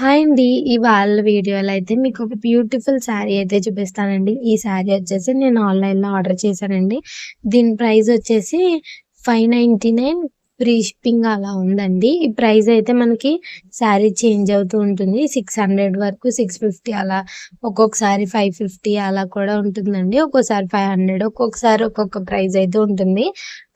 Hi అండి. ఇవాళ వీడియోలో అయితే మీకు ఒక బ్యూటిఫుల్ శారీ అయితే చూపిస్తానండి. ఈ శారీ వచ్చేసి నేను ఆన్‌లైన్‌లో ఆర్డర్ చేశానండి. దీని ప్రైస్ వచ్చేసి 599 ఫ్రీ షిప్పింగ్ అలా ఉందండి. ఈ ప్రైస్ అయితే మనకి శారీ చేంజ్ అవుతూ ఉంటుంది. 600 వరకు 650 అలా ఒక్కొక్కసారి 550 అలా కూడా ఉంటుందండి. ఒక్కోసారి 500 ఒక్కొక్కసారి ఒక్కొక్క ప్రైస్ అయితే ఉంటుంది.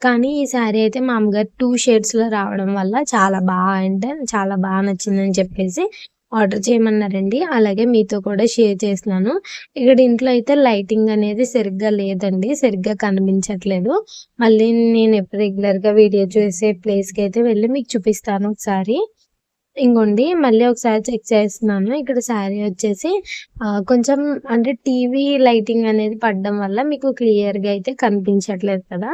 కానీ ఈ శారీ అయితే మామూలుగా టూ షేడ్స్‌లో రావడం వల్ల చాలా బాగా అంటే చాలా బాగా నచ్చిందని చెప్పేసి ఆర్డర్ చేయమన్నారండి. అలాగే మీతో కూడా షేర్ చేసినాను ఇక్కడ ఇంట్లో అయితే లైటింగ్ అనేది సరిగ్గా లేదండి. సరిగ్గా కనిపించట్లేదు. మళ్ళీ నేను రెగ్యులర్‌గా వీడియో చేసే ప్లేస్‌కి అయితే వెళ్ళి మీకు చూపిస్తాను ఒకసారి. ఇంగోండి మళ్ళీ ఒకసారి చెక్ చేస్తున్నాను. ఇక్కడ శారీ వచ్చేసి కొంచెం అంటే టీవీ లైటింగ్ అనేది పడడం వల్ల మీకు క్లియర్‌గా అయితే కనిపించట్లేదు కదా!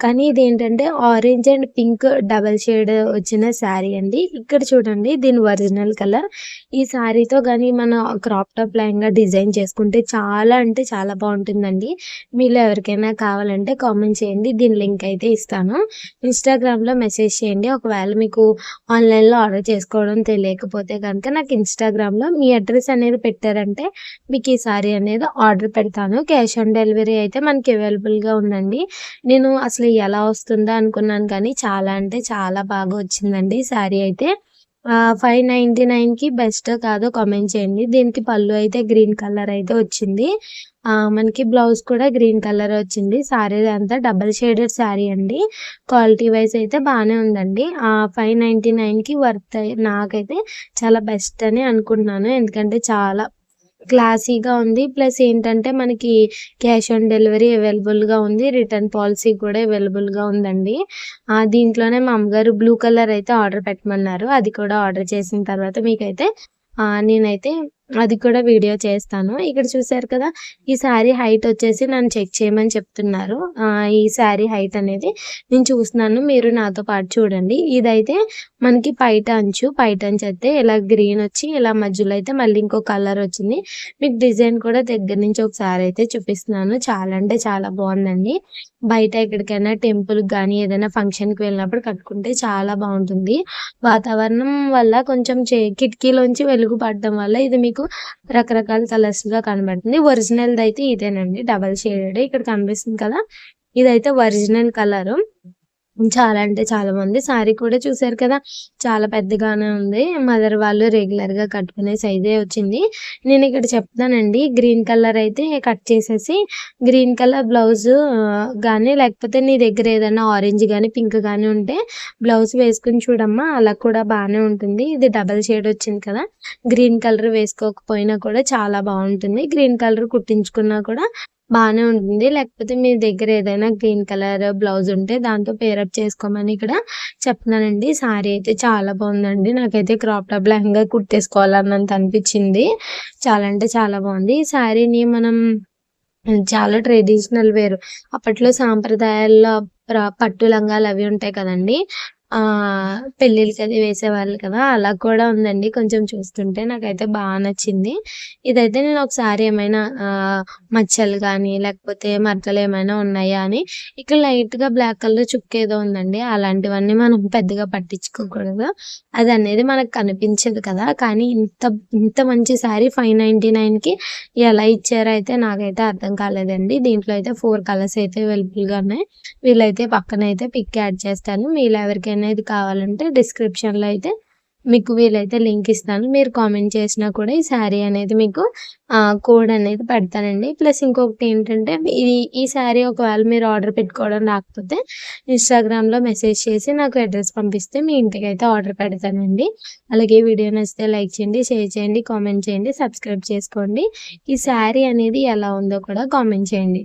కానీ ఇదేంటంటే orange and pink double shade వచ్చిన శారీ అండి. ఇక్కడ చూడండి దీని ఒరిజినల్ కలర్. ఈ శారీతో కానీ మన క్రాప్ టాప్ లైన్గా డిజైన్ చేసుకుంటే చాలా అంటే చాలా బాగుంటుందండి మీలో ఎవరికైనా కావాలంటే కామెంట్ చేయండి. దీని లింక్ అయితే ఇస్తాను. ఇన్‌స్టాగ్రామ్‌లో మెసేజ్ చేయండి. ఒకవేళ మీకు ఆన్‌లైన్‌లో ఆర్డర్ చేసుకోవడం తెలియకపోతే కనుక నాకు ఇన్‌స్టాగ్రామ్‌లో మీ అడ్రస్ అనేది పెట్టారంటే మీకు ఈ శారీ అనేది ఆర్డర్ పెడతాను. క్యాష్ ఆన్ డెలివరీ అయితే మనకి అవైలబుల్‌గా ఉందండి. నేను అసలు ఎలా వస్తుందా అనుకున్నాను కానీ చాలా అంటే చాలా బాగా వచ్చిందండి శారీ అయితే. ఫైవ్ నైంటీ నైన్కి బెస్ట్ కాదో కామెంట్ చేయండి. దీనికి పళ్ళు అయితే గ్రీన్ కలర్ అయితే వచ్చింది. మనకి బ్లౌజ్ కూడా గ్రీన్ కలర్ వచ్చింది. శారీ అంతా డబుల్ షేడెడ్ శారీ అండి. క్వాలిటీ వైస్ అయితే బాగానే ఉందండి. ఫైవ్ నైంటీ నైన్కి వర్త్ నాకైతే చాలా బెస్ట్ అని అనుకుంటున్నాను. ఎందుకంటే చాలా క్లాసీగా ఉంది. ప్లస్ ఏంటంటే మనకి క్యాష్ ఆన్ డెలివరీ అవైలబుల్‌గా ఉంది. రిటర్న్ పాలసీ కూడా అవైలబుల్‌గా ఉందండి. దీంట్లోనే మా అమ్మగారు బ్లూ కలర్ అయితే ఆర్డర్ పెట్టమన్నారు. అది కూడా ఆర్డర్ చేసిన తర్వాత మీకైతే నేనైతే అది కూడా వీడియో చేస్తాను. ఇక్కడ చూసారు కదా! ఈ శారీ హైట్ వచ్చేసి నన్ను చెక్ చేయమని చెప్తున్నారు. ఈ శారీ హైట్ అనేది నేను చూస్తున్నాను. మీరు నాతో పాటు చూడండి. ఇదైతే మనకి పైట అంచు. పైట అంచు అయితే ఇలా గ్రీన్ వచ్చి ఇలా మధ్యలో అయితే మళ్ళీ ఇంకో కలర్ వచ్చింది. మీకు డిజైన్ కూడా దగ్గర నుంచి ఒకసారి అయితే చూపిస్తున్నాను. చాలా అంటే చాలా బాగుందండి బయట ఎక్కడికైనా టెంపుల్‌కి కానీ ఏదైనా ఫంక్షన్‌కి వెళ్ళినప్పుడు కట్టుకుంటే చాలా బాగుంటుంది వాతావరణం వల్ల కొంచెం చే కిటికీలోంచి వెలుగు పడడం వల్ల ఇది మీకు రకరకాల కలర్స్‌గా కనబడుతుంది. ఒరిజినల్‌దయితే ఇదేనండి. డబల్ షేడెడ్ ఇక్కడ కనిపిస్తుంది కదా! ఇదైతే ఒరిజినల్ కలరు. చాలా అంటే చాలా మంది శారీ కూడా చూసారు కదా! చాలా పెద్దగానే ఉంది. మదర్ వాళ్ళు రెగ్యులర్గా కట్టుకునే సైజే వచ్చింది. నేను ఇక్కడ చెప్తానండి. గ్రీన్ కలర్ అయితే కట్ చేసేసి గ్రీన్ కలర్ బ్లౌజ్ కానీ లేకపోతే నీ దగ్గర ఏదైనా ఆరెంజ్ కానీ పింక్ కానీ ఉంటే బ్లౌజ్ వేసుకొని చూడమ్మా అలా కూడా బాగానే ఉంటుంది. ఇది డబుల్ షేడ్ వచ్చింది కదా! గ్రీన్ కలర్ వేసుకోకపోయినా కూడా చాలా బాగుంటుంది గ్రీన్ కలర్ కుట్టించుకున్నా కూడా బాగానే ఉంటుంది. లేకపోతే మీ దగ్గర ఏదైనా గ్రీన్ కలర్ బ్లౌజ్ ఉంటే దాంతో పేరప్ చేసుకోమని ఇక్కడ చెప్తున్నానండి. సారీ అయితే చాలా బాగుందండి నాకైతే క్రాప్ టాప్ లెహంగా కుట్టేసుకోవాలన్నంత అనిపించింది. చాలా అంటే చాలా బాగుంది ఈ శారీని మనం చాలా ట్రెడిషనల్ వేరు అప్పట్లో సాంప్రదాయాల్లో పట్టు లంగాలు అవి ఉంటాయి కదండీ! పెళ్ళిళ్ళకి అది వేసేవాళ్ళు కదా! అలా కూడా ఉందండి. కొంచెం చూస్తుంటే నాకైతే బాగా నచ్చింది. ఇదైతే నేను ఒకసారి ఏమైనా మచ్చలు కానీ లేకపోతే మరకలు ఏమైనా ఉన్నాయా అని ఇక్కడ లైట్‌గా బ్లాక్ కలర్ చుక్కేదో ఉందండి. అలాంటివన్నీ మనం పెద్దగా పట్టించుకోకూడదు. అది అనేది మనకు కనిపించదు కదా! కానీ ఇంత ఇంత మంచి శారీ 599కి ఎలా ఇచ్చారో అయితే నాకైతే అర్థం కాలేదండి. దీంట్లో అయితే ఫోర్ కలర్స్ అయితే అవైలబుల్‌గా ఉన్నాయి. వీళ్ళైతే పక్కన అయితే పిక్ యాడ్ చేస్తాను. మీలో ఎవరికైనా అనేది కావాలంటే డిస్క్రిప్షన్‌లో అయితే మీకు వీలైతే లింక్ ఇస్తాను. మీరు కామెంట్ చేసినా కూడా ఈ శారీ అనేది మీకు కోడ్ అనేది పెడతానండి. ప్లస్ ఇంకొకటి ఏంటంటే ఈ ఈ శారీ ఒకవేళ మీరు ఆర్డర్ పెట్టుకోవడం రాకపోతే ఇన్‌స్టాగ్రామ్‌లో మెసేజ్ చేసి నాకు అడ్రస్ పంపిస్తే మీ ఇంటికి అయితే ఆర్డర్ పెడతానండి. అలాగే వీడియో నచ్చితే లైక్ చేయండి, షేర్ చేయండి, కామెంట్ చేయండి, సబ్స్క్రైబ్ చేసుకోండి. ఈ శారీ అనేది ఎలా ఉందో కూడా కామెంట్ చేయండి.